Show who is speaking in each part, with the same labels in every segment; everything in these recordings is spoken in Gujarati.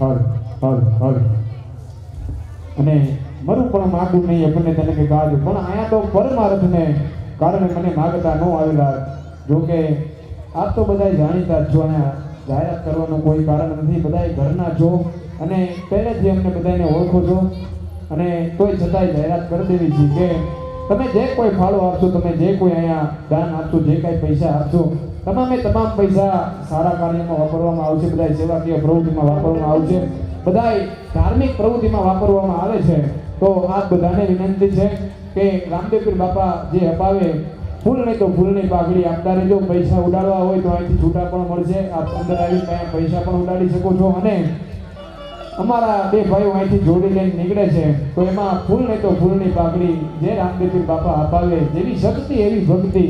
Speaker 1: હળ હર હર. અને મરું પણ માગું નહીં આપણને તને કે કાજ પણ અહીંયા તો પરમાર્થને કારણે મને માગતા ન આવેલા. જોકે આપ તો બધા જાણીતા છો અહીંયા જાહેરાત કરવાનું કોઈ કારણ નથી. બધા ઘરના છો અને પહેલેથી અમને બધાને ઓળખો છો. અને તોય છતાંય જાહેરાત કરી દેવી છે કે તમે જે કોઈ ફાળો આપશો, તમે જે કોઈ અહીંયા દાન આપશો, જે કાંઈ પૈસા આપશો, તમામે તમામ પૈસા સારા કાર્યમાં વાપરવામાં આવશે બધા સેવાકીય પ્રવૃત્તિમાં વાપરવામાં આવશે. બધાય ધાર્મિક પ્રવૃત્તિમાં વાપરવામાં આવે છે. તો આ બધાને વિનંતી છે કે રામદેવપીર બાપા જે અપાવે ફૂલ નહીં તો ફૂલની પાઘડી આપતા રહેજો. પૈસા ઉડાડવા હોય તો અહીંથી છૂટા પણ મળશે. આપ અંદર આવી પૈસા પણ ઉડાડી શકો છો. અને અમારા બે ભાઈઓ અહીંથી જોડી લઈને નીકળે છે. તો એમાં ફૂલ નહીં તો ફૂલની પાકડી જે રામદેવજી બાપા અપાવે, જેવી શક્તિ, એવી ભક્તિ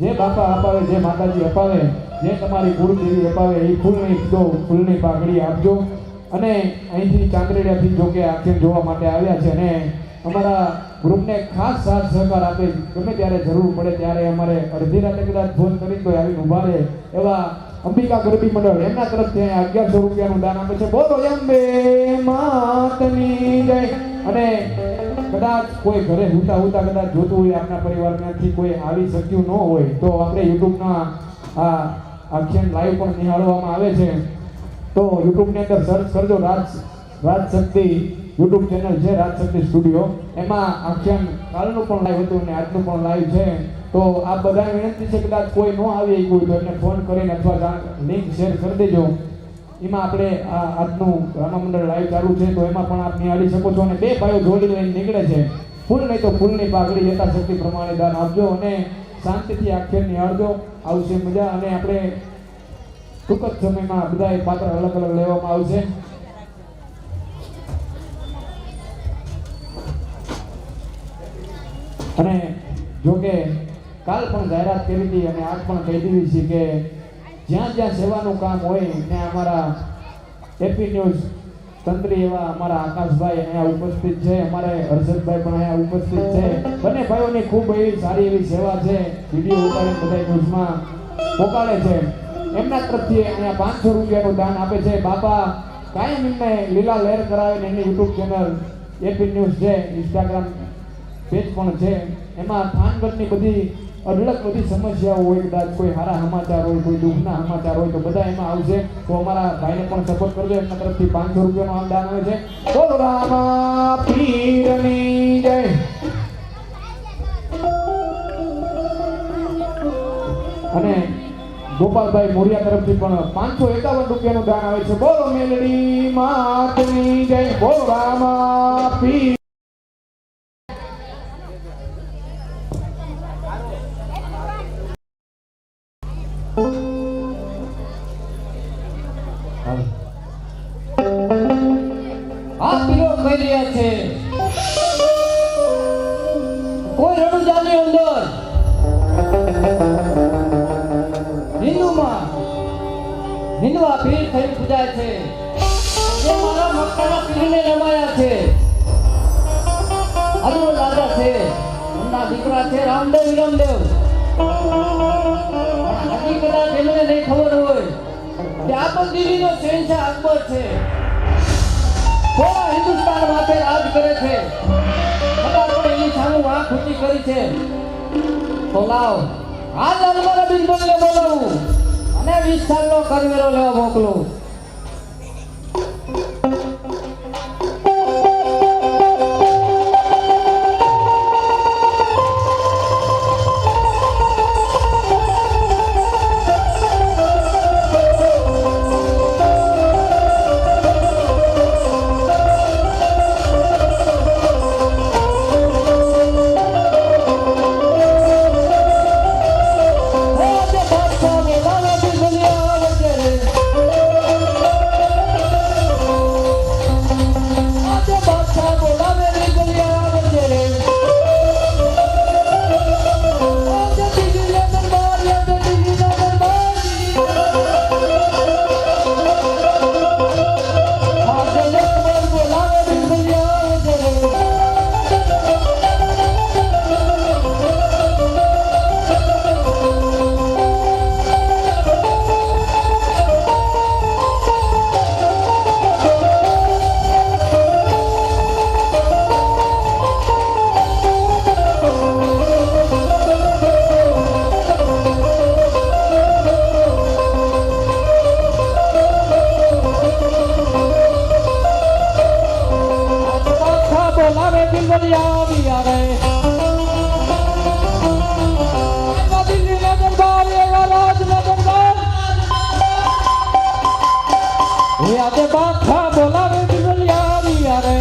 Speaker 1: જે બાપા અપાવે, જે માતાજી અપાવે, જે તમારી કુળદેવી અપાવે, એ ફૂલ નહીં તો ફૂલની પાકડી આપજો. અને અહીંથી ચાંદરેડિયાથી જો કે આખેર જોવા માટે આવ્યા છે અને અમારા ગ્રુપને ખાસ સાથ સહકાર આપે. ગમે ત્યારે જરૂર પડે ત્યારે અમારે અડધી રાતે કદાચ ફોન કરી તો આવીને ઊભા રહે એવા અંબિકા ગરબી મંડળ, એમના તરફથી અહીંયા અગિયારસો રૂપિયાનું દાન આપે છે. બોલો, અંબે માતની જય. અને કદાચ કોઈ ઘરે હુતા હુતા કદાચ જોતું હોય આપણા પરિવારમાંથી કોઈ આવી શક્યું ન હોય, તો આપણે યુટ્યુબના આ આખ્યાન લાઈવ પણ નિહાળવામાં આવે છે. તો યુટ્યુબની અંદર સર્ચ કરજો, રાજ રાજ શક્તિ યુટ્યુબ ચેનલ છે રાજ શક્તિ સ્ટુડિયો એમાં આખ્યાન કાલનું પણ લાઈવ હતું અને આજનું પણ લાઈવ છે. તો આ બધા વિનંતી છે કદાચ કોઈ ન આવી ગયું તો એમને ફોન કરીને અથવા લિંક શેર કરી દેજો. એમાં આપણે આ આજનું રામામંડળ લાઈવ ચાલુ છે, તો એમાં પણ આપ નિહાળી શકો છો અને બે ભાઈઓ જોડી લઈને નીકળે છે. ફૂલ નહીં તો ફૂલની પાઘડી યથાશક્તિ પ્રમાણે દાન આપજો અને શાંતિથી આખ્યાન નિહાળજો. આવશે મજા અને આપણે ટૂંક જ સમયમાં બધા પાત્ર અલગ અલગ લેવામાં આવશે. અને જો કે કાલ પણ જાહેરાત કરી હતી અને આજ પણ કહી દીધી છે કે જ્યાં જ્યાં સેવાનું કામ હોય ત્યાં અમારા એપી ન્યૂઝ તંત્રી એવા અમારા આકાશભાઈ અહીંયા ઉપસ્થિત છે, અમારે હર્ષદભાઈ પણ અહીંયા ઉપસ્થિત છે. બંને ભાઈઓની ખૂબ એવી સારી એવી સેવા છે, વીડિયો ઉતારીને બધા ન્યૂઝમાં પોકાડે છે. એમના તરફથી અહીંયા પાંચસો રૂપિયાનું દાન આપે છે. બાપા, કાયમ એમને લીલા લહેર કરાવીને એની યુટ્યુબ ચેનલ એપી ન્યૂઝ છે ઇન્સ્ટાગ્રામ પેજ પણ છે એમાં થાનગઢની બધી અઢળક બધી સમસ્યાઓ હોય કદાચ કોઈ સારા સમાચાર હોય, કોઈ દુઃખના સમાચાર હોય, તો બધા એમાં આવશે. તો અમારા ભાઈને પણ સપોર્ટ કરજો. એમના તરફથી પાંચસો રૂપિયાનું આમ દાન આવે છે. અને ગોપાલભાઈ મોરિયા તરફથી પણ પાંચસો એકાવન રૂપિયાનું દાન આવે છે. બોલો મેલડી માતની જય. બોલો રામા પીર
Speaker 2: આ છે. કોઈ રણુજાની અંદર. હિન્દુમાં રમાયા છે. અનુર દાદા છે. એમના દીકરા છે રામદેવ, વિરમદેવ. હજી એમને નહીં ખબર હોય. કે આ તો દિલ્હીનો શહેનશાહ અકબર છે. થોડા હિન્દુસ્તાન માટે રાજ કરે છે. છતાં પણ એની સામે આંખ ઊંચી કરી છે. તો લાવ. આજ અમારા બિનબનને બોલાવું. અને વીસ સાલનો કરવેરો લેવા મોકલું. બિલબલિયા આવી દિલ્હીના દરબાર એવા રાજના દરબાર એ આજે બાદશાહ બોલાવે બિલબલિયા આવી આવે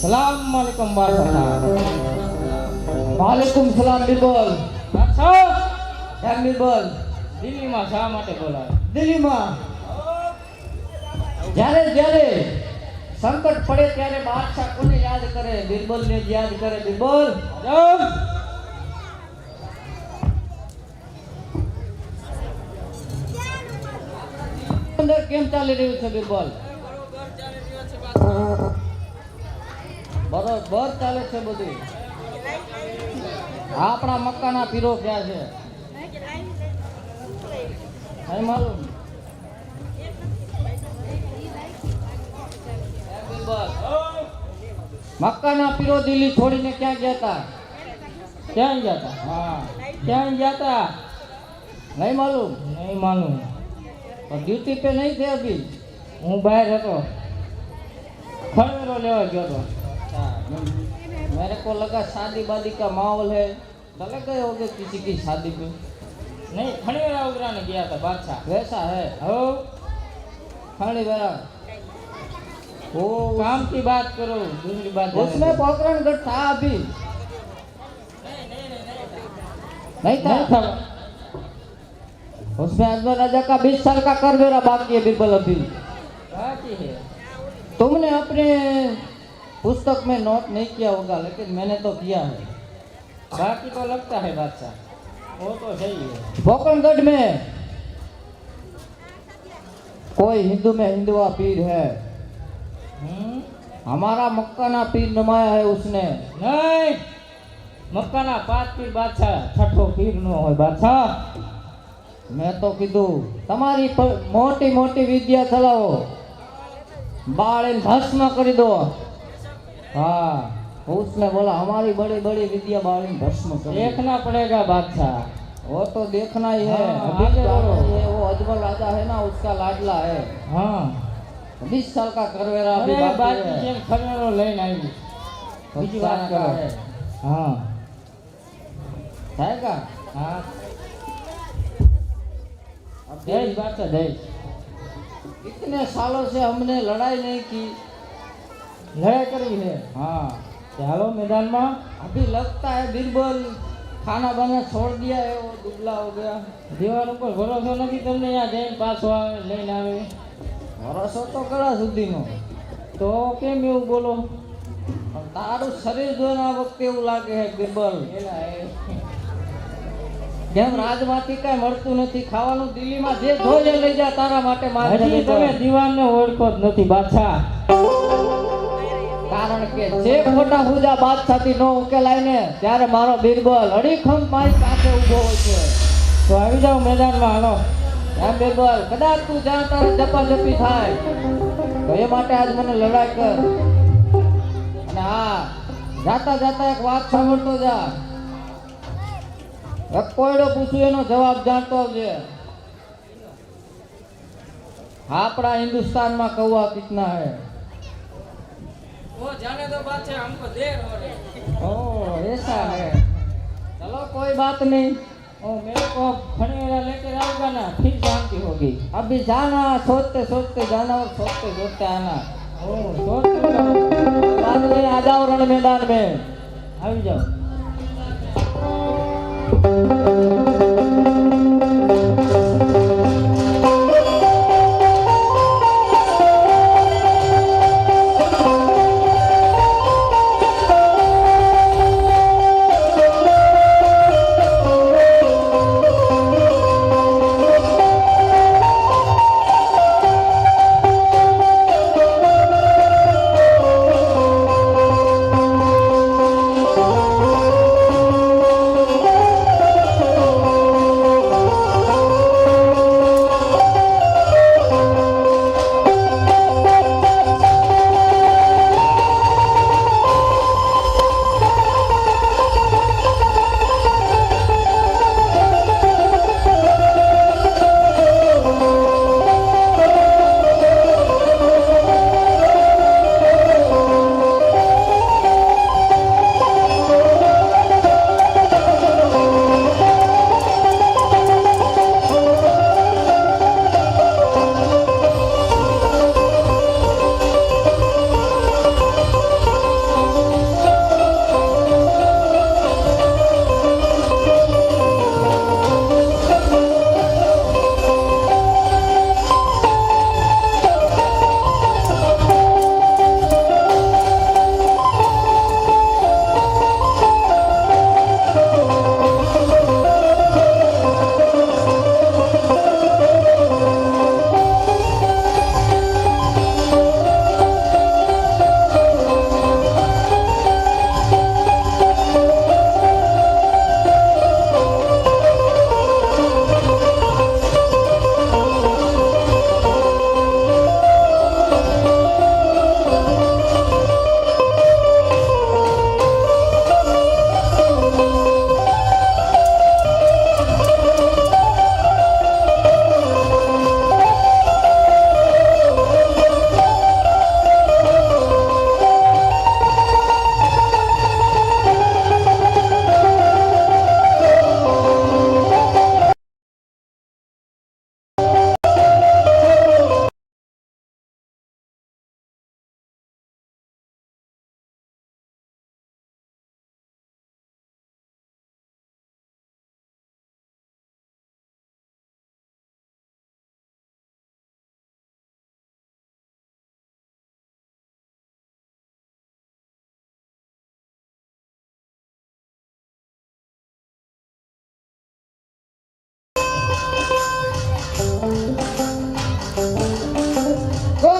Speaker 2: સલામ વાલેકુમ સલામ બિરબલ સાહેબ એમ બિરબલ દિલ્હીમાં શા માટે બોલાવે. દિલ્હીમાં? જ્યારે જ્યારે સંકટ પડે ત્યારે બાદશાહ કોને યાદ કરે? બિરબલ ને યાદ કરે બિરબલ અંદર કેમ ચાલી રહ્યું છે બિરબલ બરોબર ચાલે છે બધું. આપણા મક્કાના પીરો ક્યાં છે? મારું મક્કાના પીરો દિલ્હી છોડીને ક્યાં ગયા હતા ક્યાં ગયા હતા હા. ક્યાં ગયા હતા નહીં માલુમ? નહીં માલુમ. ડ્યુટી પે નહીં થઈ હતી હું બહાર હતો. ફરવેરો લેવા ગયો હતો. હા मेरे को लगा शादी वादी का माहौल है। चले गए होगे किसी की शादी पे। नहीं खड़ेरा उगराने गया था बादशाह। वैसा है। हो खड़ेरा। वो काम की बात करो दूसरी बात उसमें पोखरणगढ़ था अभी। नहीं था। नहीं था। था। उसमें अजमल राजा का बीस साल का कर मेरा बाकी है बिरबल अभी। बाकी है। तुमने अपने पुस्तक में नोट नहीं किया होगा लेकिन मैंने तो किया है बाकी तो लगता है बादशाह वो तो सही है पोकरणगढ़ में कोई हिंदू में हिंदुआ पीर है हमारा मक्काना पीर नमाया है उसने नहीं મક્કાના પાંચ પીર બાદશાહ છઠ્ઠો પીર નો હોય બાદશાહ મેં તો કીધું તમારી પ- મોટી મોટી વિદ્યા ચલાવો बाल भस्म कर दो हाँ उसने बोला हमारी बड़ी बड़ी विद्या बाल भस्म कर देखना पड़ेगा बादशाह वो तो देखना ही है अभी तो ये वो अजमल राजा है ना उसका लाडला है हाँ बीस साल का करवेरा अभी बाकी है खरवेरो लेने आई બીજી વાત કરો हाँ जाएगा हाँ अब देश बात है देश इतने सालों से हमने लड़ाई नहीं की લડાઈ કરવી છે હા ચાલો મેદાનમાં. અભી લગતા હે બિરબલ ખાના બને છોડ દિયા એવો દુબલા હો ગયા. દીવાન ઉપર ભરોસો નથી તમને અહીંયા જઈને પાછો આવે લઈને આવે? ભરોસો તો કડા સુધીનો. તો કેમ એવું બોલો? પણ તારું શરીર જોઈને આ વખતે એવું લાગે છે બિરબલ. જેમ રાજમાંથી કઈ મળતું નથી ખાવાનું દિલ્હીમાં જે ધોજે લઈ જા તારા માટે મારે
Speaker 3: તમે દીવાનને ઓળખો જ નથી બાદશાહ.
Speaker 2: કારણ કે જે ખોટા હુજા બાદશાહથી નો ઉકેલાય ને ત્યારે મારો બિરબલ અડીખમ મારી પાસે ઊભો હોય છે.
Speaker 3: તો આવી જાઓ મેદાનમાં, હાલો.
Speaker 2: એમ બિરબલ, કદાચ તું જ્યાં તારે જપાજપી થાય, તો એ માટે આજ મને લડાઈ કર. અને હા, જાતા જાતા એક વાત સાંભળતો જા. એક કોયડો પૂછ્યું એનો જવાબ જાણતો આવજે. આપણા હિન્દુસ્તાનમાં કૌવા કિતના હે?
Speaker 3: वो जाने दो बात है हमको देर हो रही
Speaker 2: ओ ऐसा है चलो कोई बात नहीं
Speaker 3: ओ मेरे को फनेरा लेकर आऊंगा ना फिर शांति होगी
Speaker 2: अभी जाना सोचते सोचते जाना और सोचते सोचते आना
Speaker 3: ओ सोचते
Speaker 2: बाद में आ जाओ रण मैदान में
Speaker 3: आ
Speaker 2: जाओ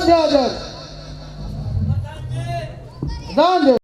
Speaker 4: जान दे. आजाद